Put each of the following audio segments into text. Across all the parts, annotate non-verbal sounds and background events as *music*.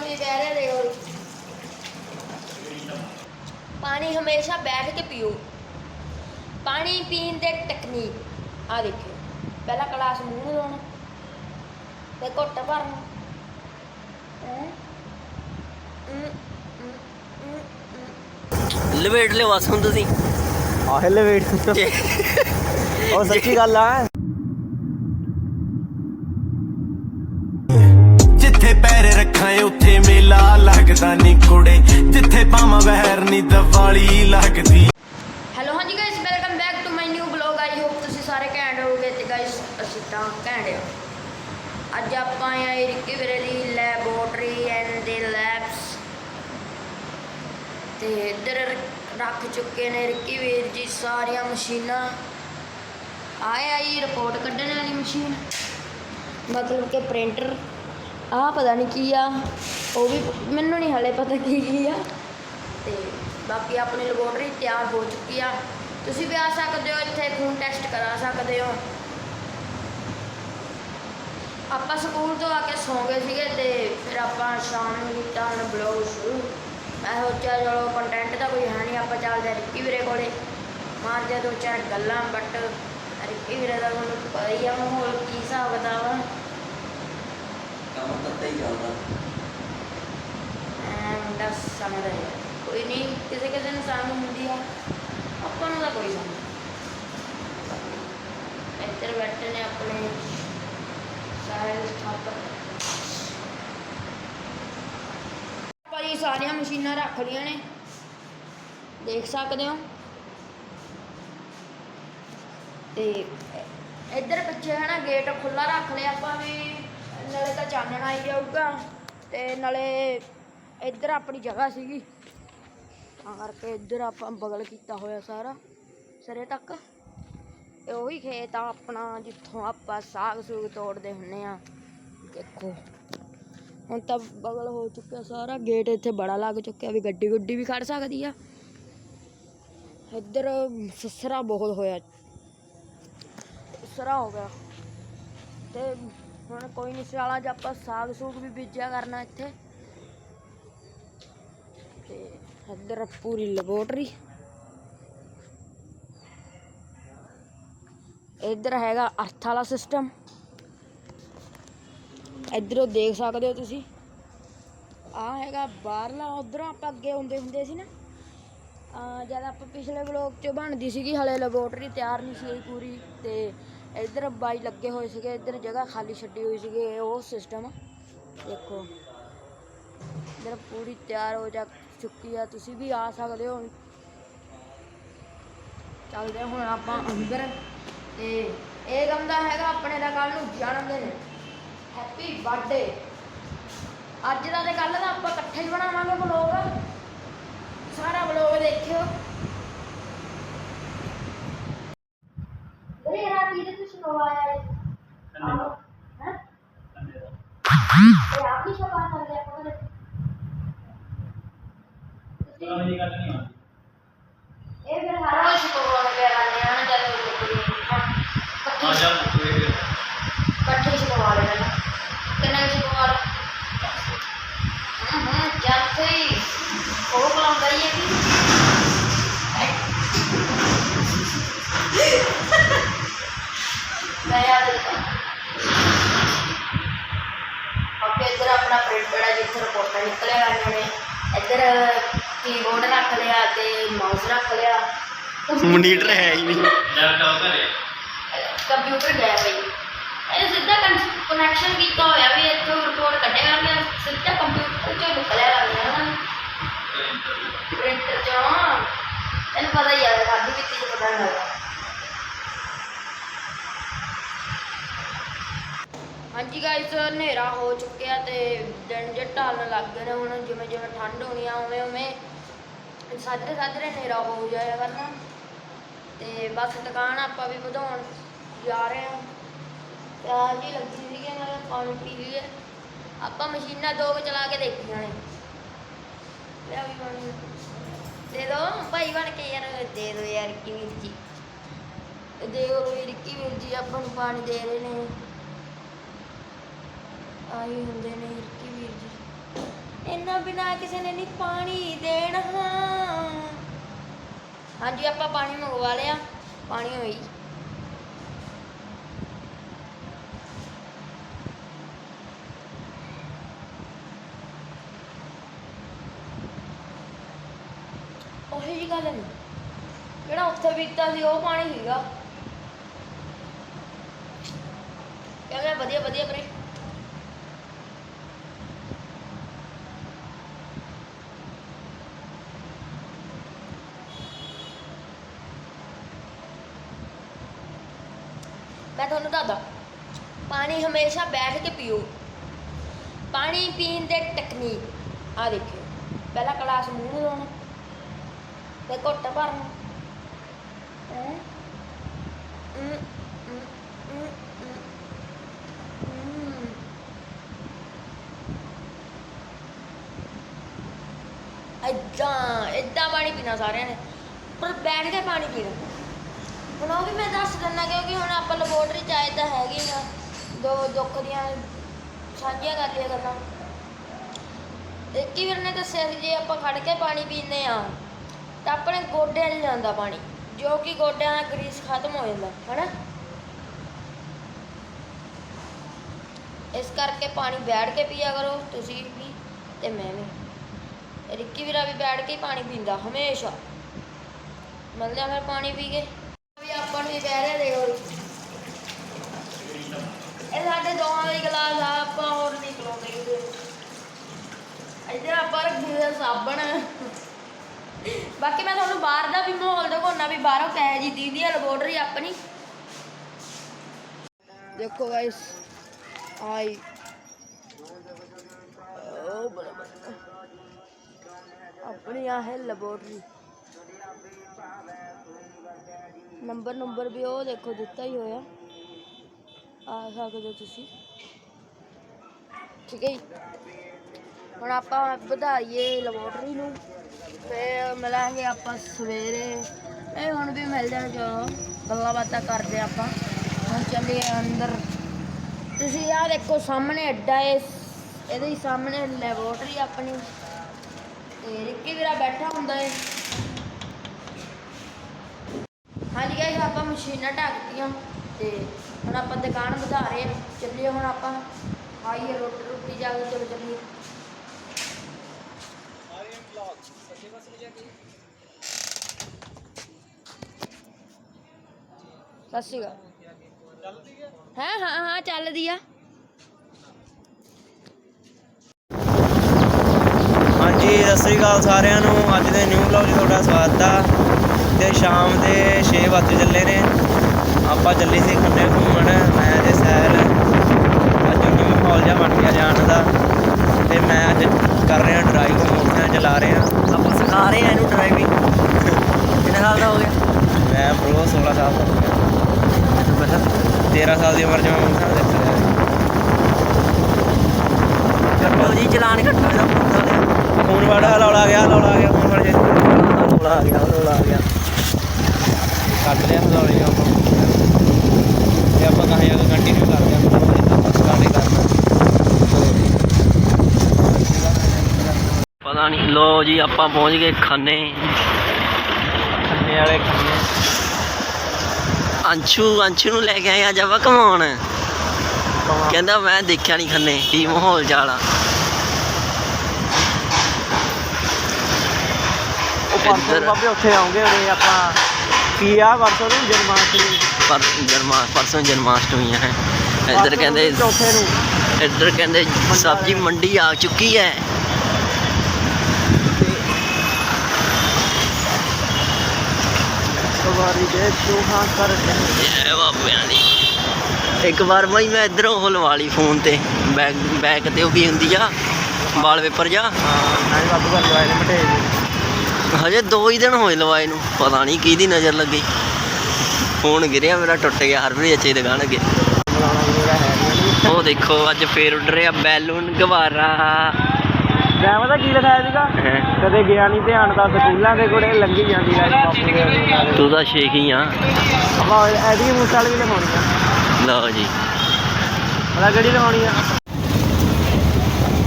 ਪਾਣੀ ਪੈ ਰਿਹਾ ਦੇਖੋ ਪਾਣੀ ਹਮੇਸ਼ਾ ਬੈਠ ਕੇ ਪੀਓ। ਪਾਣੀ ਪੀਣ ਦੇ ਟੈਕਨੀਕ ਆ ਦੇਖਿਓ। ਪਹਿਲਾ ਗਲਾਸ ਮੂੰਹ ਨੂੰ ਲਾਉਣਾ ਤੇ ਘੁੱਟ ਭਰਨਾ। ਹੈਂ? ਲਵੇਟ ਲਿਓ ਬਸ ਹੁਣ ਤੁਸੀਂ। ਆਹ ਵੇਟ *laughs* ਉਹ ਸੱਚੀ ਗੱਲ ਆ। ਪਾਵਾਂ ਦੀਵਾਲੀ ਲੱਗਦੀ। ਹੈਲੋ ਹਾਂਜੀ guys welcome back to my new blog I hope ਤੁਸੀਂ ਸਾਰੇ ਘੈਂਟ ਹੋਗੇ ਤੇ ਗਾਇਸ ਅਸੀਂ ਤਾਂ ਘੈਂਟ ਆ। ਅੱਜ ਆਪਾਂ ਆਏ ਰਿੱਕੀ ਵੀਰੇ ਦੀ ਲੈਬੋਰਟਰੀ ਐਂਡ ਦੇ ਲੈਬਸ ਤੇ ਇੱਧਰ ਰੱਖ ਚੁੱਕੇ ਨੇ ਰਿੱਕੀ ਵੀਰ ਜੀ ਸਾਰੀਆਂ ਮਸ਼ੀਨਾਂ। ਆਏ ਆਈ ਰਿਪੋਰਟ ਕੱਢਣ ਵਾਲੀ ਮਸ਼ੀਨ। ਮਤਲਬ ਕਿ ਪ੍ਰਿੰਟਰ ਆ ਪਤਾ ਨਹੀਂ ਕੀ ਆ, ਉਹ ਵੀ ਮੈਨੂੰ ਨਹੀਂ ਹਲੇ ਪਤਾ ਕੀ ਕੀ ਆ। ਤੇ ਬਾਕੀ ਆਪਣੀ ਲੈਬੋਰਟਰੀ ਤਿਆਰ ਹੋ ਚੁੱਕੀ ਆ। ਤੁਸੀਂ ਵੀ ਆ ਸਕਦੇ ਹੋ ਇੱਥੇ ਖੂਨ ਟੈਸਟ ਕਰਾ ਸਕਦੇ ਹੋ। ਆਪਾਂ ਸਕੂਲ ਤੋਂ ਆ ਕੇ ਸੌਂ ਗਏ ਸੀਗੇ ਤੇ ਫਿਰ ਆਪਾਂ ਸ਼ਾਮ ਨੂੰ ਕੀਤਾ ਹੁਣ ਬਲੌਗ ਸ਼ੁਰੂ। ਮੈਂ ਸੋਚਿਆ ਚਲੋ ਕੰਟੈਂਟ ਤਾਂ ਕੋਈ ਹੈ ਨਹੀਂ ਆਪਾਂ ਚੱਲਦੇ ਰਿੱਕੀ ਵੀਰੇ ਕੋਲੇ। ਮਾਰਦੇ ਦੋ ਚਾਰ ਗੱਲਾਂ ਬਟ ਰਿੱਕੀ ਵੀਰੇ ਦਾ ਤੁਹਾਨੂੰ ਪਤਾ ਹੀ ਆ ਮਾਹੌਲ ਕੀ ਹਿਸਾਬ ਕਿਤਾਬ ਆ। ਕੰਮ ਤਾਂ ਹੀ ਚੱਲਦਾ। ਐਂਡ ਸਮਝ ਆ। ਕੋਈ ਨਹੀਂ, ਕਿਸੇ ਕਿਸੇ ਨੂੰ ਸਾਨੂੰ ਹੁੰਦੀ ਆ, ਆਪਾਂ ਨੂੰ ਤਾਂ ਕੋਈ ਸਮਝ ਨਹੀਂ। ਇੱਧਰ ਬੈਠੇ ਨੇ ਆਪਣੇ ਸਾਹਿਲ ਸਥਾਪਕ। ਆਪਾਂ ਸਾਰੀਆਂ ਮਸ਼ੀਨਾਂ ਰੱਖ ਲਈਆਂ ਨੇ। ਦੇਖ ਸਕਦੇ ਹੋ। ਤੇ ਇੱਧਰ ਪਿੱਛੇ ਹੈ ਨਾ ਗੇਟ ਖੁੱਲਾ ਰੱਖ ਲਿਆ ਆਪਾਂ ਵੀ, ਨਾਲੇ ਤਾਂ ਚਾਨਣ ਆਈ ਜਾਊਗਾ। ਤੇ ਨਾਲੇ ਇੱਧਰ ਆਪਣੀ ਜਗ੍ਹਾ ਸੀਗੀ। ਤਾਂ ਕਰਕੇ ਇੱਧਰ ਆਪਾਂ ਬਗਲ ਕੀਤਾ ਹੋਇਆ ਸਾਰਾ, ਸਰੇ ਤੱਕ। ਇਹ ਉਹੀ ਖੇਤ ਆ ਆਪਣਾ, ਜਿੱਥੋਂ ਆਪਾਂ ਸਾਗ ਸੂਗ ਤੋੜਦੇ ਹੁੰਨੇ ਆ। ਦੇਖੋ, ਹੁਣ ਤਾਂ ਬਗਲ ਹੋ ਚੁੱਕਿਆ ਸਾਰਾ, ਗੇਟ ਇੱਥੇ ਬੜਾ ਲੱਗ ਚੁੱਕਿਆ ਵੀ ਗੱਡੀ ਗੁੱਡੀ ਵੀ ਖੜ ਸਕਦੀ ਆ। ਇੱਧਰ ਸਸਰਾ ਬਹੁਤ ਹੋਇਆ। ਸਰਾ ਹੋ ਗਿਆ। ਤੇ ਹੁਣ ਕੋਈ ਨਹੀਂ ਸਿਆਲਾਂ 'ਚ ਆਪਾਂ ਸਾਗ ਸੂਗ ਵੀ ਬੀਜਿਆ ਕਰਨਾ ਇੱਥੇ। ਤੇ ਇੱਧਰ ਪੂਰੀ ਲੈਬੋਰਟਰੀ ਇੱਧਰ ਹੈਗਾ ਅਰਥ ਵਾਲਾ ਸਿਸਟਮ ਇੱਧਰੋਂ ਦੇਖ ਸਕਦੇ ਹੋ ਤੁਸੀਂ ਆ ਹੈਗਾ ਬਾਹਰਲਾ ਉਧਰੋਂ ਆਪਾਂ ਅੱਗੇ ਹੁੰਦੇ ਹੁੰਦੇ ਸੀ ਨਾ ਆ ਜਦ ਆਪਾਂ ਪਿਛਲੇ ਬਲੋਕ 'ਚ ਬਣਦੀ ਸੀਗੀ ਹਲੇ ਲੈਬੋਰਟਰੀ ਤਿਆਰ ਨਹੀਂ ਸੀ ਹੋਈ ਪੂਰੀ ਤੇ ਇੱਧਰ ਬਾਈ ਲੱਗੇ ਹੋਏ ਸੀਗੇ ਇੱਧਰ ਜਗ੍ਹਾ ਖਾਲੀ ਛੱਡੀ ਹੋਈ ਸੀਗੀ ਇਹ ਉਹ ਸਿਸਟਮ ਦੇਖੋ ਇੱਧਰ ਪੂਰੀ ਤਿਆਰ ਹੋ ਜਾ ਚੁੱਕੀ ਆ, ਤੁਸੀਂ ਵੀ ਆ ਸਕਦੇ ਹੋ। ਚੱਲਦੇ ਹੁਣ ਆਪਾਂ ਅੰਦਰ। ਤੇ ਇਹ ਗੰਦਾ ਹੈਗਾ ਆਪਣੇ ਦਾ ਕੱਲ ਨੂੰ ਜਨਮ ਦਿਨ। ਹੈਪੀ ਬਰਥਡੇ ਅੱਜ ਦਾ ਤੇ ਕੱਲ ਦਾ ਆਪਾਂ ਇਕੱਠੇ ਹੀ ਬਣਾਵਾਂਗੇ ਵਲੋਗ ਸਾਰਾ ਵਲੋਗ ਦੇਖਿਓ ਗਰੇ ਰਾਤੀ ਦੇ ਤੁਸੀਂ ਨਵਾਇਆ ਹੈ ਹੈ ਇਹ ਆਪਣੀ ਸ਼ਬਾ ਕਰਦੇ ਆਪਾਂ ਕਦੇ ਤੁਸੀਂ ਇਹ ਫਿਰ ਹਰ ਵਾਰ ਸ਼ੁਕਰਵਾਰ ਨੂੰ ਪਿਆ ਕਰਨੇ ਆ ਨਾ ਜਦ ਉਹ ਕੋਈ ਇਕੱਠੀ ਇਕੱਠੇ ਸ਼ੁਕਰਵਾਰ ਲੈਣਾ ਕਿੰਨੇ ਸ਼ੁਕਰਵਾਰ ਹਾਂ ਹਾਂ ਜਦ ਕੋਈ। ਉਹ ਬੁਲਾਉਂਦਾ ਹੀ ਹੈ ਕਿ? ਮੈਂ ਯਾਦ ਰੱਖਾਂ ਆਪੇ ਇੱਧਰ ਆਪਣਾ ਪ੍ਰਿੰਟਰ ਹੈ ਜਿੱਥੇ ਰਿਪੋਰਟਾਂ ਨਿਕਲਿਆ ਕਰਨੀਆਂ ਨੇ ਇੱਧਰ ਕੀਬੋਰਡ ਰੱਖ ਲਿਆ ਤੇ ਮਾਊਸ ਰੱਖ ਲਿਆ। ਮੋਨੀਟਰ ਹੈ ਹੀ ਨਹੀਂ। ਕੰਪਿਊਟਰ ਗਿਆ ਬਈ ਇਹ ਸਿੱਧਾ ਕਨੈਕਸ਼ਨ ਕੀਤਾ ਹੋਇਆ ਵੀ ਇੱਥੋਂ ਰਿਪੋਰਟ ਕੱਢਿਆ ਗਿਆ ਸਿੱਧਾ ਕੰਪਿਊਟਰ ਚੋਂ ਨਿਕਲਿਆ ਕਰਨਾ ਨਾ ਪ੍ਰਿੰਟਰ ਚੋਂ। ਤੈਨੂੰ ਪਤਾ ਹੀ ਆ ਖਾਦੀ ਵੀ ਤੀਜ ਪਤਾ ਨਹੀਂ ਲੱਗਦਾ ਹਾਂਜੀ ਗਾਇਸ ਹਨੇਰਾ ਹੋ ਚੁੱਕਿਆ ਤੇ ਦਿਨ ਜੇ ਢਲਣ ਲੱਗ ਗਏ ਹੁਣ, ਜਿਵੇਂ ਜਿਵੇਂ ਠੰਡ ਹੋਣੀ ਆ, ਉਵੇਂ ਉਵੇਂ ਸਾਜਰੇ ਸਾਜਰੇ ਹਨੇਰਾ ਹੋ ਜਾਇਆ ਕਰਨਾ। ਤੇ ਬਸ ਦੁਕਾਨ ਆਪਾਂ ਵੀ ਵਧਾਉਣ ਜਾ ਰਹੇ ਹਾਂ। ਪਿਆਰ ਜੀ ਲੱਗੀ ਸੀਗੀ ਮੈਂ ਪਾਣੀ ਪੀ ਲਈਏ ਆਪਾਂ ਮਸ਼ੀਨਾਂ ਦੋ ਕੁ ਚਲਾ ਕੇ ਦੇਖੀਆਂ ਨੇ। ਲਿਆ ਵੀ ਪਾਣੀ ਦੇ ਦੋ ਭਾਈ ਬਣ ਕੇ ਯਾਰ, ਦੇ ਦੋ ਯਾਰ ਕੀ ਵੀਰ ਜੀ। ਦੇ ਦੋ ਵੀਰ ਕੀ ਵੀਰ ਜੀ, ਆਪਾਂ ਨੂੰ ਪਾਣੀ ਦੇ ਰਹੇ ਨੇ। ਆਹੀ ਹੁੰਦੇ ਨੇ ਵੀਰ ਕੀ ਵੀਰ ਜੀ। ਇੰਨਾ ਬਿਨਾ ਕਿਸੇ ਨੇ ਨਹੀਂ ਪਾਣੀ ਦੇਣਾ। ਹਾਂਜੀ, ਆਪਾਂ ਪਾਣੀ ਮੰਗਵਾ ਲਿਆ। ਪਾਣੀ ਹੋਈ ਉਹੀ ਜੀ ਗੱਲ ਨਹੀਂ। ਜਿਹੜਾ ਉੱਥੇ ਪੀਤਾ ਸੀ, ਉਹ ਪਾਣੀ ਸੀਗਾ। ਕਹਿੰਦਾ ਵਧੀਆ ਵਧੀਆ ਵੀਰੇ। ਮੈਂ ਤੁਹਾਨੂੰ ਦੱਸਦਾ, ਪਾਣੀ ਹਮੇਸ਼ਾ ਬੈਠ ਕੇ ਪੀਓ। ਪਾਣੀ ਪੀਣ ਦੇ ਟੈਕਨੀਕ ਆ ਦੇਖਿਓ। ਪਹਿਲਾ ਕਲਾਸ ਮੂੰਹ ਨੂੰ ਲਾਉਣਾ। ਤੇ ਘੁੱਟ ਭਰਨਾ। ਹੈਂ? ਹਮ, ਏਦਾਂ ਪਾਣੀ ਪੀਣਾ ਸਾਰਿਆਂ ਨੇ। ਪਰ ਬੈਠ ਕੇ ਪਾਣੀ ਪੀਣਾ ਹੁਣ ਉਹ ਵੀ ਮੈਂ ਦੱਸ ਦਿੰਦਾ ਕਿਉਂਕਿ ਹੁਣ ਆਪਾਂ ਲੈਬੋਰਟਰੀ ਚ ਆਏ ਤਾਂ ਹੈਗੇ ਆ। ਦੋ ਦੁੱਖ ਦੀਆਂ ਸਾਂਝੀਆਂ ਕਰ ਲਿਆ ਗੱਲਾਂ। ਇੱਕ ਹੀ ਵੀਰ ਨੇ ਦੱਸਿਆ ਸੀ ਜੇ ਆਪਾਂ ਖੜ ਕੇ ਪਾਣੀ ਪੀਂਦੇ ਆ ਤਾਂ ਆਪਣੇ ਗੋਡਿਆਂ 'ਚ ਜਾਂਦਾ ਪਾਣੀ, ਜੋ ਕਿ ਗੋਡਿਆਂ ਦਾ ਗਰੀਸ ਖਤਮ ਹੋ ਜਾਂਦਾ, ਹਨਾ? ਇਸ ਕਰਕੇ ਪਾਣੀ ਬੈਠ ਕੇ ਪੀਆ ਕਰੋ, ਤੁਸੀਂ ਵੀ ਤੇ ਮੈਂ ਵੀ। ਰਿੱਕੀ ਵੀਰਾ ਵੀ ਬੈਠ ਕੇ ਪਾਣੀ ਪੀਂਦਾ, ਹਮੇਸ਼ਾ। ਮਿਲਦੇ ਆ ਫਿਰ ਪਾਣੀ ਪੀ ਕੇ। ਵੀ ਆਪਾਂ ਨੂੰ ਵੀ ਬਹਿ ਰਿਹਾ ਦੇਖੋ ਇਹ ਸਾਡੇ ਦੋਵਾਂ ਦੀ ਗਲਾਸ ਆ, ਆਪਾਂ ਹੋਰ ਨਹੀਂ ਪਲਾਉਂਦੇ। ਇੱਧਰ ਆਪਾਂ ਰੱਖੀ ਹੋਈ ਸਾਬਣ। ਬਾਕੀ ਮੈਂ ਤੁਹਾਨੂੰ ਬਾਹਰ ਦਾ ਵੀ ਮਾਹੌਲ ਦਿਖਾਉਣਾ ਵੀ ਬਾਹਰੋਂ ਕਹਿ ਜੀ ਦੀਦੀ ਆ ਲੈਬੋਰਟਰੀ ਆਪਣੀ। ਦੇਖੋ ਗਾਇਸ ਆਈ ਓ ਬੜਾ ਆਪਣੀ ਆ ਹੈ ਲੈਬੋਰਟਰੀ ਨੰਬਰ ਨੰਬਰ ਵੀ ਉਹ ਦੇਖੋ, ਦਿੱਤਾ ਹੀ ਹੋਇਆ। ਆ ਸਕਦੇ ਹੋ ਤੁਸੀਂ। ਠੀਕ ਹੈ ਜੀ। ਹੁਣ ਆਪਾਂ ਵਧਾਈਏ ਲੈਬੋਰਟਰੀ ਨੂੰ। ਫੇਰ ਮਿਲਾਂਗੇ ਆਪਾਂ ਸਵੇਰੇ। ਇਹ ਹੁਣ ਵੀ ਮਿਲ ਜਾਣ ਜੋ ਗੱਲਾਂ ਬਾਤਾਂ ਕਰਦੇ ਹਾਂ ਆਪਾਂ। ਹੁਣ ਚੱਲੀਏ ਅੰਦਰ। ਤੁਸੀਂ ਆਹ ਦੇਖੋ ਸਾਹਮਣੇ ਅੱਡਾ ਹੈ ਇਹਦੇ ਹੀ ਸਾਹਮਣੇ ਲੈਬੋਰਟਰੀ ਆਪਣੀ। ਤੇ ਰਿੱਕੀ ਵੀਰਾ ਬੈਠਾ ਹੁੰਦਾ ਹੈ ਹਾਂਜੀ ਗਾਇਸ ਆਪਾਂ ਮਸ਼ੀਨਾਂ ਢੱਕਤੀਆਂ। ਤੇ ਹੁਣ ਆਪਾਂ ਦੁਕਾਨ ਵਧਾ ਰਹੇ ਹਾਂ ਚੱਲੀਏ ਹੁਣ ਆਪਾਂ। ਆਈਏ ਰੋਟੀ ਰੋਟੀ ਜਾ ਕੇ ਚਲੋ ਚੱਲੀਏ। ਸਤਿ ਸ਼੍ਰੀ ਅਕਾਲ। ਹਾਂ ਹਾਂ ਹਾਂ, ਚੱਲਦੀ ਆ। ਹਾਂਜੀ, ਸਤਿ ਸ੍ਰੀ ਅਕਾਲ ਸਾਰਿਆਂ ਨੂੰ। ਅੱਜ ਦੇ ਨਿਊ ਵਲੌਗ 'ਚ ਤੁਹਾਡਾ ਸਵਾਗਤ ਆ। ਤੇ ਸ਼ਾਮ ਦੇ 6 ਵਜੇ ਚੱਲੇ ਨੇ। ਆਪਾਂ ਚੱਲੇ ਸੀ ਖੰਨੇ ਘੁੰਮਣ, ਮੈਂ ਤੇ ਸੈਲ ਅੱਜ ਨਿਊ ਮਾਹੌਲ ਜਿਹਾ ਬਣ ਗਿਆ ਜਾਣ ਦਾ। ਤੇ ਮੈਂ ਅੱਜ ਕਰ ਰਿਹਾ ਡਰਾਈਵ ਮੋਟਰਸਾਈਕਲ ਚਲਾ ਰਿਹਾ ਆਪਾਂ ਸਿਖਾ ਰਹੇ ਆ ਇਹਨੂੰ ਡਰਾਈਵਿੰਗ ਕਿੰਨੇ ਸਾਲ ਦਾ ਹੋ ਗਿਆ? ਮੈਂ ਬ్రో 16 ਸਾਲ ਦਾ ਹੋ ਗਿਆ। 13 ਸਾਲ ਦੀ ਉਮਰ 'ਚ ਮੈਂ ਮੋਟਰਸਾਈਕਲ ਸਿੱਖ ਲਿਆ ਕੱਟੋ ਜੀ ਚਲਾਨ ਕੱਟੋ ਇਹਦਾ ਦਾ ਫੋਨ ਵਾੜਾ ਲੌੜਾ ਗਿਆ ਲੌੜਾ ਗਿਆ ਫੋਨ ਰੋਲਾ ਆ ਗਿਆ ਆ ਗਿਆ। ਕੱਟ ਲਿਆ ਲੌੜੇ ਜਾ ਤੇ ਆਪਾਂ ਕਹਾਂ ਕੇ ਕੰਟੀਨਿਊ ਕਰਦੇ ਆਪਾਂ ਜਿੱਦਾਂ ਸਟਾਰਟ ਹੀ ਕਰਨਾ ਨਹੀਂ ਲੋ ਜੀ ਆਪਾਂ ਪਹੁੰਚ ਗਏ ਖੰਨੇ। ਖੰਨੇ ਵਾਲੇ ਖੰਨੇ। ਅੰਸ਼ੂ ਅੰਸ਼ੂ ਨੂੰ ਲੈ ਕੇ ਆਏ ਅੱਜ ਆਪਾਂ ਘਮਾਉਣ ਕਹਿੰਦਾ ਮੈਂ ਦੇਖਿਆ ਨਹੀਂ ਖੰਨੇ ਕੀ ਮਾਹੌਲ ਚਾਲ ਉਹ ਪਰਸੋਂ। ਬਾਬੇ ਉੱਥੇ ਆਉਂਗੇ ਉਰੇ ਆਪਾਂ ਕੀ ਆ ਪਰਸੋਂ ਨੂੰ ਜਨਮਾਸ਼ਟਮੀ? ਪਰ ਜਨਮਾ ਪਰਸੋਂ ਜਨਮਾਸ਼ਟਮੀ ਹੈ ਇੱਧਰ ਕਹਿੰਦੇ ਨੂੰ ਚੌਥੇ ਨੂੰ। ਇੱਧਰ ਕਹਿੰਦੇ ਸਬਜ਼ੀ ਮੰਡੀ ਆ ਚੁੱਕੀ ਹੈ। ਸਵਾਰੀ ਦੇ ਚੂਹਾ ਕਰ ਜੈ ਬਾਬਿਆਂ ਦੀ। ਇੱਕ ਵਾਰ ਬਾਈ ਮੈਂ ਇੱਧਰੋਂ ਉਹ ਲਵਾ ਲਈ ਫੋਨ ਤੇ। ਬੈਕ ਬੈਕ ਤੇ ਉਹ ਕੀ ਹੁੰਦੀ ਆ? ਵਾਲ ਪੇਪਰ ਜਾ ਹਾਂ ਮੈਂ ਬਾਬੂ ਘਰ ਲਵਾਏ ਨੇ ਮਟੇ ਹਜੇ ਦੋ ਹੀ ਦਿਨ ਹੋਏ ਲਵਾਏ ਨੂੰ। ਪਤਾ ਨਹੀਂ ਕਿਹਦੀ ਨਜ਼ਰ ਲੱਗੀ। ਫੋਨ ਗਿਰਿਆ ਮੇਰਾ ਟੁੱਟ ਗਿਆ। ਹਰ ਵੀ ਅੱਛੇ ਦੁਕਾਨ ਅੱਗੇ। ਹੈ ਨਹੀਂ। ਉਹ ਦੇਖੋ ਅੱਜ ਫੇਰ ਉੱਡ ਰਿਹਾ ਬੈਲੂਨ ਗਵਾਰਾ। ਮੈਂ ਪਤਾ ਕੀ ਲਿਖਾਇਆ ਸੀਗਾ? ਹੈਂ। ਕਦੇ ਗਿਆ ਨਹੀਂ ਧਿਆਨ ਤਾਂ ਸਕੂਲਾਂ ਦੇ ਕੋਲੇ ਲੰਘੀ ਜਾਂਦੀ ਲਾਈਫ। ਤੂੰ ਤਾਂ ਸ਼ੇਖ ਹੀ ਆ। ਆਪਾਂ ਐਡੀ ਮੂਸਲ ਵੀ ਲਿਖਾਉਣੀ ਆ। ਲਓ ਜੀ। ਪਤਾ ਕਿਹੜੀ ਲਿਖਾਉਣੀ ਆ?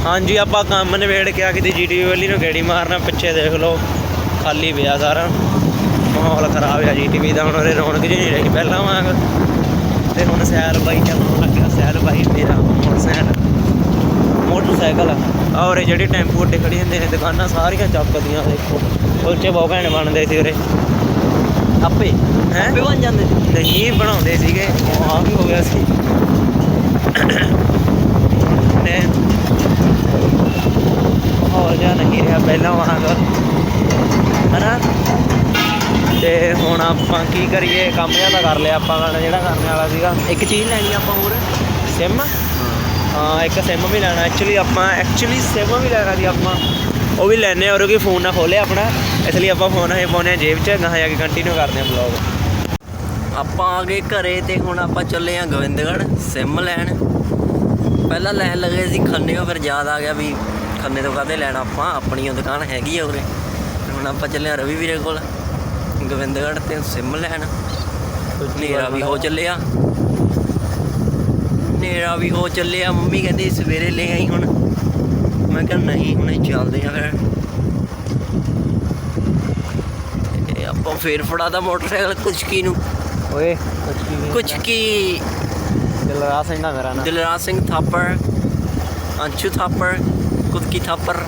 ਹਾਂਜੀ ਆਪਾਂ ਕੰਮ ਨਿਬੇੜ ਕੇ ਆ ਕਿਤੇ ਜੀਟੀਵੀ ਵਾਲੀ ਨੂੰ ਗੇੜੀ ਮਾਰਨਾ ਪਿੱਛੇ ਦੇਖ ਲਓ। ਖਾਲੀ ਪਿਆ ਸਾਰਾ। ਮਾਹੌਲ ਖਰਾਬ ਆ ਜੀਟੀਵੀ ਦਾ ਹੁਣ ਉਹਦੇ ਰੌਣਕ ਜਿਹੀ ਨਹੀਂ ਰਹੀ। ਪਹਿਲਾਂ ਵਾਂਗ ਤੇ ਹੁਣ ਸੈਲ ਬਾਈ ਚੱਲਣ ਲੱਗਿਆ ਸੈਲ ਬਾਈ ਮੇਰਾ ਮੋਟਰਸਾਈਕਲ ਮੋਟਰਸਾਈਕਲ ਔਰ ਜਿਹੜੀ ਟੈਂਪੂ ਉੱਤੇ ਖੜੀ ਹੁੰਦੇ ਨੇ ਦੁਕਾਨਾਂ ਸਾਰੀਆਂ ਚੱਕਦੀਆਂ ਦੇਖੋ ਕੁਲਚੇ ਬਹੁਤ ਘੈਂਟ ਬਣਦੇ ਸੀ ਉਰੇ। ਆਪੇ ਹੈਂ? ਆਪੇ ਬਣ ਜਾਂਦੇ ਸੀ। ਨਹੀਂ ਬਣਾਉਂਦੇ ਸੀਗੇ। ਉਹ ਆ ਕੀ ਹੋ ਗਿਆ ਸੀ। ਨੇ। ਹੋ ਜਾ ਨਹੀਂ ਰਿਹਾ ਪਹਿਲਾਂ ਵਾਂਗ। ਹਨਾ? ਤੇ ਹੁਣ ਆਪਾਂ ਕੀ ਕਰੀਏ? ਕੰਮ ਜ਼ਿਆਦਾ ਕਰ ਲਿਆ ਆਪਾਂ ਜਿਹੜਾ ਕਰਨ ਵਾਲਾ ਸੀਗਾ। ਇੱਕ ਚੀਜ਼ ਲੈਣੀ ਆਪਾਂ ਹੋਰ। ਸਿਮ? ਹਾਂ ਇੱਕ ਸਿਮ ਵੀ ਲੈਣਾ ਐਕਚੁਅਲੀ ਆਪਾਂ ਐਕਚੁਅਲੀ ਸਿਮ ਵੀ ਲੈਣਾ ਸੀ ਆਪਾਂ। ਉਹ ਵੀ ਲੈਣੇ ਔਰ ਕਿ ਫੋਨ ਨਾ ਖੋਲੇ ਆਪਣਾ। ਇਸ ਲਈ ਆਪਾਂ ਫੋਨ ਪਾਉਣੇ ਆ ਜੇਬ 'ਚ ਗਾਹਾਂ ਜਾ ਕੇ ਕੰਟੀਨਿਊ ਕਰਦੇ ਆ ਬਲੌਗ ਆਪਾਂ ਆ ਗਏ ਘਰੇ ਤੇ ਹੁਣ ਆਪਾਂ ਚੱਲੇ ਆ ਗੋਬਿੰਦਗੜ੍ਹ ਸਿਮ ਲੈਣ। ਪਹਿਲਾਂ ਲੈਣ ਲੱਗੇ ਸੀ ਖੰਨੇ ਫਿਰ ਯਾਦ ਆ ਗਿਆ ਵੀ ਖੰਨੇ ਤੋਂ ਕਾਹਤੇ ਲੈਣਾ ਆਪਾਂ? ਆਪਣੀ ਉਹ ਦੁਕਾਨ ਹੈਗੀ ਆ ਉਰੇ। ਹੁਣ ਆਪਾਂ ਚੱਲੇ ਆ ਰਵੀ ਵੀਰੇ ਕੋਲ ਗੋਬਿੰਦਗੜ੍ਹ ਤੇ ਸਿਮ ਲੈਣ। ਹਨੇਰਾ ਵੀ ਹੋ ਚੱਲਿਆ। ਹਨੇਰਾ ਵੀ ਹੋ ਚੱਲਿਆ ਮੰਮੀ ਕਹਿੰਦੀ ਸਵੇਰੇ ਲੈ ਆਈ ਹੁਣ। ਮੈਂ ਕਿਹਾ ਨਹੀਂ ਹੁਣੇ ਚੱਲਦੇ ਆ ਫਿਰ। ਤੇ ਆਪਾਂ ਫੇਰ ਫੜਾਦਾ ਮੋਟਰਸਾਈਕਲ ਕੁਛ ਕੀ ਨੂੰ। ਓਏ ਕੁਛ ਕੀ ਕੁਛ ਕੀ ਦਿਲਰਾਜ ਸਿੰਘ ਦਾ ਮੇਰਾ ਨਾਮ ਦਿਲਰਾਜ ਸਿੰਘ ਥਾਪਰ ਅੰਸ਼ੂ ਥਾਪਰ ਕੁਦਕੀ ਥਾਪਰ।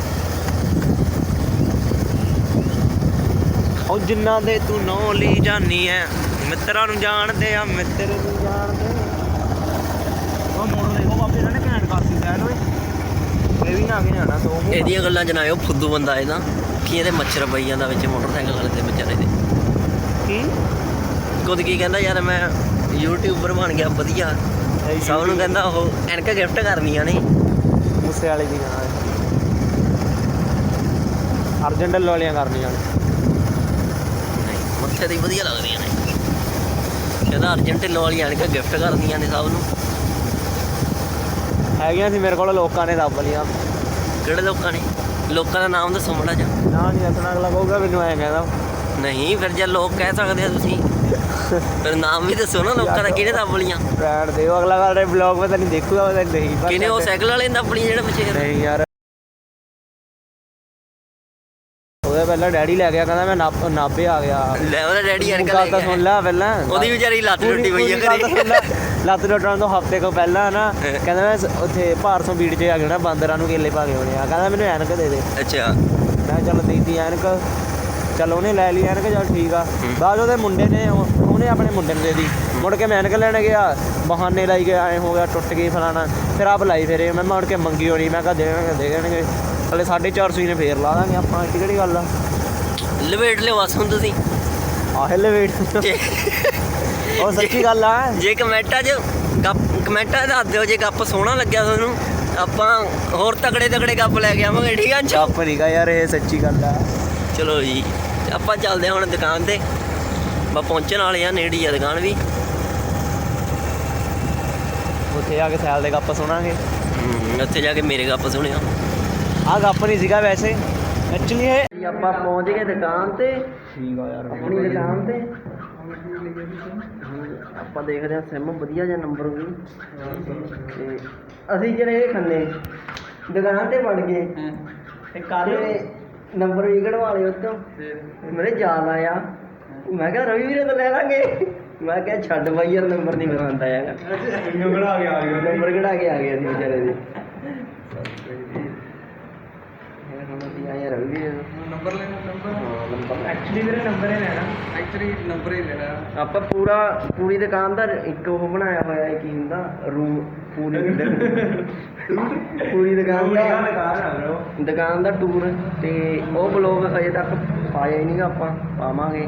ਉਹ ਜਿੰਨਾ ਦੇ ਤੂੰ ਨੌ ਲਈ ਜਾਨੀ ਐ ਮਿੱਤਰਾਂ ਨੂੰ ਜਾਣਦੇ ਆ ਮਿੱਤਰ ਨੂੰ ਜਾਣਦੇ ਉਹ ਮੋੜ ਦੇਖੋ ਬਾਬੇ ਇਹਨਾਂ ਨੇ ਓਏ। ਇਹ ਵੀ ਨਾ ਕੇ ਜਾਣਾ ਦੋ ਮੂੰਹ। ਇਹਦੀਆਂ ਗੱਲਾਂ ਜਨਾਇਓ ਫੁੱਦੂ ਬੰਦਾ ਇਹਦਾ ਕੀ ਇਹਦੇ ਮੱਛਰ ਪਈ ਜਾਂਦਾ ਵਿੱਚ ਮੋਟਰਸਾਈਕਲ ਵਾਲੇ ਦੇ ਵਿਚਾਰੇ ਦੇ। ਕੀ? ਕੁਦਕੀ ਕਹਿੰਦਾ ਯਾਰ ਮੈਂ ਯੂਟਿਊਬਰ ਬਣ ਗਿਆ ਵਧੀਆ। ਸਭ ਨੂੰ ਕਹਿੰਦਾ ਉਹ ਐਨਕਾਂ ਗਿਫਟ ਕਰਨੀਆਂ ਨੇ। ਮੂਸੇ ਵਾਲੇ ਦੀ ਗਾਣਾ ਅਰਜਨ ਢਿੱਲੋਂ ਵਾਲੀਆਂ ਕਰਨੀਆਂ ਨੇ। ਮੱਥੇ ਵਧੀਆ ਲੱਗਦੀਆਂ ਨੇ। ਕਹਿੰਦਾ ਅਰਜਨ ਢਿੱਲੋਂ ਵਾਲੀਆਂ ਐਨਕਾਂ ਗਿਫਟ ਕਰਨੀਆਂ ਨੇ ਸਭ ਨੂੰ। ਹੈਗੀਆਂ ਸੀ ਮੇਰੇ ਕੋਲ ਲੋਕਾਂ ਨੇ ਦੱਬ ਲੀਆਂ। ਕਿਹੜੇ ਲੋਕਾਂ ਨੇ? ਲੋਕਾਂ ਦਾ ਨਾਮ ਦੱਸੋ ਮੜਾ ਜਾ ਨਾ ਨਹੀਂ ਦੱਸਣਾ ਅਗਲਾ ਕਹੂਗਾ ਮੈਨੂੰ ਐਂ ਕਹਿੰਦਾ ਨਹੀਂ ਫਿਰ ਜੇ ਲੋਕ ਕਹਿ ਸਕਦੇ ਆ ਤੁਸੀਂ ਫਿਰ ਨਾਮ ਵੀ ਦੱਸੋ ਨਾ ਲੋਕਾਂ ਦਾ ਕਿਹੜੇ ਦੱਬ ਲੀਆਂ? ਬ੍ਰਾਂਡ ਦਿਓ ਅਗਲਾ ਵਾਲੇ ਬਲੌਗ ਪਤਾ ਨਹੀਂ ਦੇਖੂਗਾ ਪਤਾ ਨਹੀਂ ਕਿਨੇ ਉਹ ਸਾਈਕਲ ਵਾਲੇ ਦੱਬ ਲੀਆਂ ਜਿਹੜੇ ਪਿੱਛੇ ਨਹੀਂ ਯਾਰ। ਉਹਦਾ ਪਹਿਲਾਂ ਡੈਡੀ ਲੈ ਗਿਆ ਕਹਿੰਦਾ ਮੈਂ ਨਾਪ- ਨਾਭੇ ਆ ਗਿਆ। ਲੈ ਉਹਦਾ ਡੈਡੀ ਐਨਕਾਂ ਗੱਲ ਲੈ ਤਾਂ ਸੁਣ ਲੈ ਪਹਿਲਾਂ। ਉਹਦੀ ਵਿਚਾਰੀ ਲੱਤ ਟੁੱਟੀ ਸੁਣ ਲੈ। ਘਰੇ ਲੱਤ ਟੁੱਟਣ ਤੋਂ ਹਫ਼ਤੇ ਕੋ ਪਹਿਲਾਂ ਨਾ ਕਹਿੰਦਾ ਮੈਂ ਉੱਥੇ ਭਾਰਸੋਂ ਬੀੜ 'ਚ ਆ ਗਿਆ ਨਾ ਬਾਂਦਰਾਂ ਨੂੰ ਕੇਲੇ ਪਾ ਕੇ ਆਉਣੇ ਆ। ਕਹਿੰਦਾ ਮੈਨੂੰ ਐਨਕ ਦੇ ਦੇ। ਅੱਛਾ। ਮੈਂ ਚੱਲ ਦੇਤੀ ਐਨਕ ਚੱਲ ਉਹਨੇ ਲੈ ਲਈ ਐਨਕ ਚੱਲ ਠੀਕ ਆ। ਬਾਅਦ ਉਹਦੇ ਮੁੰਡੇ ਨੇ ਉਹ- ਉਹਨੇ ਆਪਣੇ ਮੁੰਡੇ ਨੂੰ ਦੇ ਦੀ ਮੁੜ ਕੇ ਮੈਂ ਐਨਕ ਲੈਣ ਗਿਆ ਬਹਾਨੇ ਲਾਈ ਗਿਆ ਐ ਹੋ ਗਿਆ ਟੁੱਟ ਗਈ ਫਲਾਣਾ। ਫਿਰ ਆਪ ਲਾਈ ਫੇਰੇ। ਮੈਂ ਮੁੜ ਕੇ ਮੰਗੀ ਹੋਣੀ ਮੈਂ ਕਿਹਾ ਦੇ ਦੇਣਗੇ। ਦੇ ਦੇਣਗੇ ਹਲੇ 450 ਹੀ ਨੇ ਫੇਰ ਲਾ ਦਾਂਗੇ ਆਪਾਂ ਕਿਹੜੀ ਗੱਲ ਆ। ਲਵੇਟ ਲਿਓ ਬਸ ਹੁਣ ਤੁਸੀਂ। ਆਹ ਲੈ ਵੇਟ ਜੇ- *laughs* ਉਹ ਸੱਚੀ ਗੱਲ ਆ। ਜੇ ਕਮੈਂਟਾਂ 'ਚ ਗੱਪ ਕਮੈਂਟਾਂ 'ਚ ਦੱਸ ਦਿਓ ਜੇ ਗੱਪ ਸੋਹਣਾ ਲੱਗਿਆ ਤੁਹਾਨੂੰ ਆਪਾਂ ਹੋਰ ਤਗੜੇ ਤਗੜੇ ਗੱਪ ਲੈ ਕੇ ਆਵਾਂਗੇ ਠੀਕ ਆ ਅੰਸ਼ੂ? ਚੱਪ ਯਾਰ ਇਹ ਸੱਚੀ ਗੱਲ ਆ। ਚਲੋ ਜੀ ਆਪਾਂ ਚੱਲਦੇ ਹਾਂ ਹੁਣ ਦੁਕਾਨ ਤੇ। ਬਾ ਪਹੁੰਚਣ ਵਾਲੇ ਆ ਨੇੜੇ ਹੀ ਆ ਦੁਕਾਨ ਵੀ। ਉੱਥੇ ਜਾ ਕੇ ਸੈਲ ਦੇ ਗੱਪ ਸੁਣਾਂਗੇ। ਹਮ, ਉੱਥੇ ਜਾ ਕੇ ਮੇਰੇ ਗੱਪ ਸੁਣਿਓ। ਆਹ ਗੱਪ ਨਹੀਂ ਸੀਗਾ ਵੈਸੇ। ਐਕਚੁਅਲੀ ਇਹ ਆਪਾਂ ਪਹੁੰਚ ਗਏ ਦੁਕਾਨ ਤੇ। ਠੀਕ ਆ ਯਾਰ ਆਪਣੀ ਦੁਕਾਨ ਤੇ। ਆਪਾਂ ਦੇਖਦੇ ਹਾਂ ਸਿਮ ਵਧੀਆ ਜਿਹਾ ਨੰਬਰ ਵੀ। ਤੇ ਅਸੀਂ ਜਿਹੜੇ ਖੰਨੇ ਦੁਕਾਨ ਤੇ ਵੜ ਗਏ। ਤੇ ਕੱਲ ਨੰਬਰ ਵੀ ਕਢਵਾ ਲਿਓ ਉੱਤੋਂ ਮੇਰੇ ਯਾਦ ਆਇਆ। ਮੈਂ ਕਿਹਾ ਰਵੀ ਵੀਰੇ ਤੋਂ ਲੈ ਲਾਂਗੇ। ਮੈਂ ਕਿਹਾ ਛੱਡ ਬਾਈ ਯਾਰ ਨੰਬਰ ਨਹੀਂ ਮੇਰਾ ਆਉਂਦਾ ਹੈਗਾ। ਨੰਬਰ ਆ ਗਿਆ ਆ ਗਿਆ ਨੰਬਰ ਕਢਾ ਕੇ ਆ ਗਿਆ ਸੀ ਵਿਚਾਰੇ ਦੇ। ਹੁਣ ਰਵੀ ਵੀਰੇ ਨੰਬਰ ਲੈਣਾ ਨੰਬਰ ਹਾਂ ਨੰਬਰ ਐਕਚੁਅਲੀ ਵੀਰੇ ਨੰਬਰ ਹੀ ਲੈਣਾ। ਐਕਚੁਅਲੀ ਨੰਬਰ ਹੀ ਲੈਣਾ। ਆਪਾਂ ਪੂਰਾ ਪੂਰੀ ਦੁਕਾਨ ਦਾ ਇੱਕ ਉਹ ਬਣਾਇਆ ਹੋਇਆ ਹੈ ਕੀ ਹੁੰਦਾ? ਰੂਮ ਪੂਰੀ *laughs* ਪੂਰੀ ਦੁਕਾਨ ਦਾ ਦੁਕਾਨ ਦਾ ਟੂਰ ਤੇ ਉਹ ਬਲੌਗ ਹਜੇ ਤੱਕ ਪਾਇਆ ਹੀ ਨਹੀਂਗਾ ਆਪਾਂ ਪਾਵਾਂਗੇ।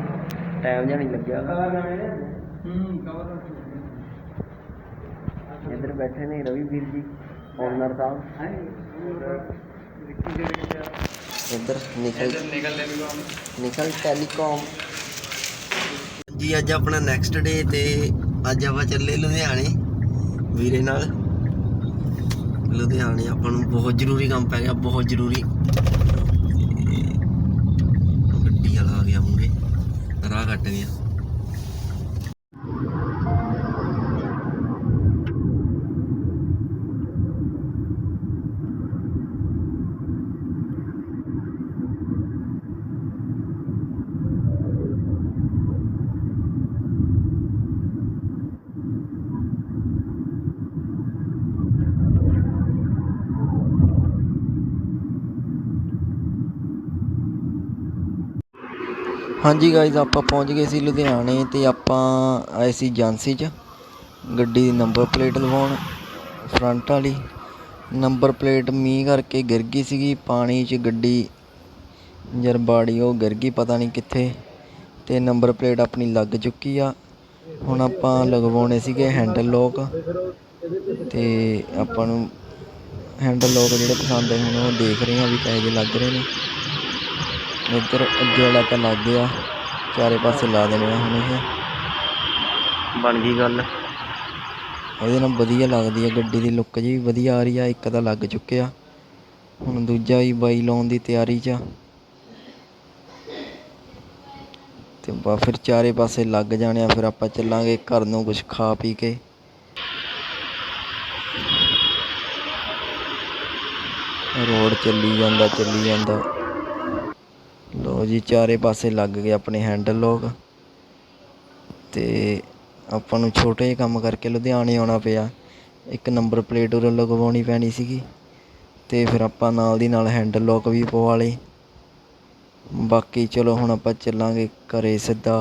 ਟਾਈਮ ਜਿਹਾ ਨਹੀਂ ਲੱਗਿਆ। ਹੂੰ ਕਵਰ ਇੱਧਰ ਬੈਠੇ ਨੇ ਰਵੀ ਵੀਰ ਜੀ ਓਨਰ ਸਾਹਿਬ। ਇੱਧਰ ਨਿਕਲ ਨਿਕਲ ਟੈਲੀਕਾਮ ਜੀ, ਅੱਜ ਆਪਣਾ ਨੈਕਸਟ ਡੇ ਤੇ ਅੱਜ ਆਪਾਂ ਚੱਲੇ ਲੁਧਿਆਣੇ, ਵੀਰੇ ਨਾਲ। ਲੁਧਿਆਣੇ ਆਪਾਂ ਨੂੰ ਬਹੁਤ ਜ਼ਰੂਰੀ ਕੰਮ ਪੈ ਗਿਆ, ਬਹੁਤ ਜ਼ਰੂਰੀ ਗੱਡੀ ਵਾਲਾ ਆ ਗਿਆ ਮੂਰੇ ਰਾਹ ਕੱਟ ਗਿਆ ਹਾਂਜੀ ਗਾਇਜ਼ ਆਪਾਂ ਪਹੁੰਚ ਗਏ ਸੀ ਲੁਧਿਆਣੇ ਤੇ ਆਪਾਂ ਆਏ ਸੀ ਏਜੰਸੀ 'ਚ। ਗੱਡੀ ਦੀ ਨੰਬਰ ਪਲੇਟ ਲਵਾਉਣ ਫਰੰਟ ਵਾਲੀ। ਨੰਬਰ ਪਲੇਟ ਮੀਂਹ ਕਰਕੇ ਗਿਰ ਗਈ ਸੀਗੀ, ਪਾਣੀ 'ਚ ਗੱਡੀ ਜਰਬਾੜੀ ਉਹ ਗਿਰ ਗਈ ਪਤਾ ਨਹੀਂ ਕਿੱਥੇ। ਤੇ ਨੰਬਰ ਪਲੇਟ ਆਪਣੀ ਲੱਗ ਚੁੱਕੀ ਆ। ਹੁਣ ਆਪਾਂ ਲਗਵਾਉਣੇ ਸੀਗੇ ਹੈਂਡਲ ਲੋਕ ਤੇ ਆਪਾਂ ਨੂੰ ਹੈਂਡਲ ਲੋਕ ਜਿਹੜੇ ਪਸੰਦ ਆਏ ਹੁਣ ਉਹ ਦੇਖ ਰਹੇ ਆ ਵੀ ਕਿਹੋ ਜਿਹੇ ਲੱਗ ਰਹੇ ਨੇ। ਇੱਧਰ ਅੱਗੇ ਵਾਲਾ ਤਾਂ ਲੱਗ ਗਿਆ ਚਾਰੇ ਪਾਸੇ ਲਾ ਦੇਣੇ ਆ ਹੁਣ ਇਹ। ਬਣ ਗਈ ਗੱਲ। ਇਹਦੇ ਨਾਲ ਵਧੀਆ ਲੱਗਦੀ ਆ ਗੱਡੀ ਦੀ ਲੁੱਕ ਜੀ ਵਧੀਆ ਆ ਰਹੀ ਆ ਇੱਕ ਤਾਂ ਲੱਗ ਚੁੱਕਿਆ। ਹੁਣ ਦੂਜਾ ਵੀ ਬਾਈ ਲਾਉਣ ਦੀ ਤਿਆਰੀ 'ਚ ਤੇ ਬਾ ਫਿਰ ਚਾਰੇ ਪਾਸੇ ਲੱਗ ਜਾਣੇ ਆ ਫਿਰ ਆਪਾਂ ਚੱਲਾਂਗੇ ਘਰ ਨੂੰ ਕੁਝ ਖਾ ਪੀ ਕੇ। ਰੋਡ ਚੱਲੀ ਜਾਂਦਾ ਚੱਲੀ ਜਾਂਦਾ। ਲੋ ਜੀ, ਚਾਰੇ ਪਾਸੇ ਲੱਗ ਗਏ ਆਪਣੇ ਹੈਂਡਲ ਲੋਕ। ਤੇ ਆਪਾਂ ਨੂੰ ਛੋਟੇ ਜਿਹੇ ਕੰਮ ਕਰਕੇ ਲੁਧਿਆਣੇ ਆਉਣਾ ਪਿਆ। ਇੱਕ ਨੰਬਰ ਪਲੇਟ ਉਰੇ ਲਗਵਾਉਣੀ ਪੈਣੀ ਸੀਗੀ। ਤੇ ਫਿਰ ਆਪਾਂ ਨਾਲ ਦੀ ਨਾਲ ਹੈਂਡਲ ਲੋਕ ਵੀ ਪਵਾ ਲਏ। ਬਾਕੀ ਚਲੋ ਹੁਣ ਆਪਾਂ ਚੱਲਾਂਗੇ ਘਰੇ ਸਿੱਧਾ।